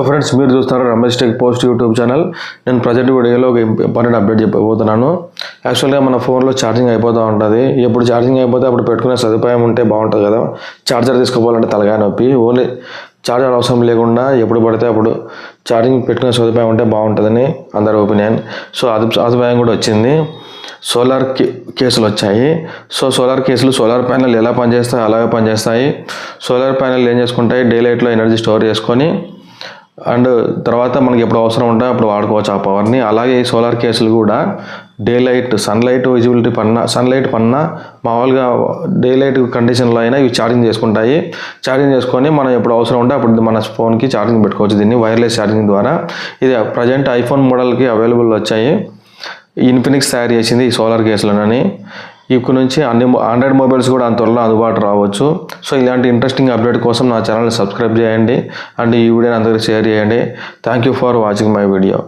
Friends మీరు చూస్తున్నారు Ramesh tech post YouTube channel. నేను ప్రజెంట్ వీడియోలో ఒక ఇంపార్టెంట్ అప్డేట్ చెప్పబోతున్నాను. యాక్చువల్గా మన ఫోన్లో ఛార్జింగ్ అయిపోతూ ఉంటుంది. ఎప్పుడు ఛార్జింగ్ అయిపోతే అప్పుడు పెట్టుకునే సదుపాయం ఉంటే బాగుంటుంది కదా. ఛార్జర్ తీసుకోవాలంటే తలగా నొప్పి. ఓన్లీ ఛార్జర్ అవసరం లేకుండా ఎప్పుడు పడితే అప్పుడు ఛార్జింగ్ పెట్టుకునే సదుపాయం ఉంటే బాగుంటుందని అందరి ఒపీనియన్ సో అది సదుపాయం కూడా వచ్చింది. సోలార్ కే కేసులు వచ్చాయి. సో సోలార్ కేసులు సోలార్ ప్యానెల్ ఎలా పనిచేస్తాయి అలాగే పనిచేస్తాయి. సోలార్ ప్యానెల్ ఏం చేసుకుంటాయి? డే లైట్లో ఎనర్జీ స్టోర్ చేసుకొని అండ్ తర్వాత మనకి ఎప్పుడు అవసరం ఉంటే అప్పుడు వాడుకోవచ్చు ఆ పవర్ని అలాగే ఈ సోలార్ కేసులు కూడా డే లైట్ సన్లైట్ విజిబిలిటీ పన్నా సన్లైట్ పన్న మామూలుగా డే లైట్ కండిషన్లో అయినా ఇవి ఛార్జింగ్ చేసుకుంటాయి. ఛార్జింగ్ చేసుకొని మనం ఎప్పుడు అవసరం ఉంటే అప్పుడు మన ఫోన్కి ఛార్జింగ్ పెట్టుకోవచ్చు దీన్ని వైర్లెస్ ఛార్జింగ్ ద్వారా. ఇది ప్రజెంట్ ఐఫోన్ మోడల్కి అవైలబుల్ వచ్చాయి. ఇన్ఫినిక్స్ తయారు చేసింది ఈ సోలార్ కేసులనని ఇప్పుడు నుంచి అన్ని ఆండ్రాయిడ్ మొబైల్స్ కూడా అంత త్వరలో అందుబాటు రావచ్చు. సో ఇలాంటి ఇంట్రెస్టింగ్ అప్డేట్ కోసం నా ఛానల్ని సబ్స్క్రైబ్ చేయండి. అండ్ ఈ వీడియోని అందరికీ షేర్ చేయండి. Thank you for watching my video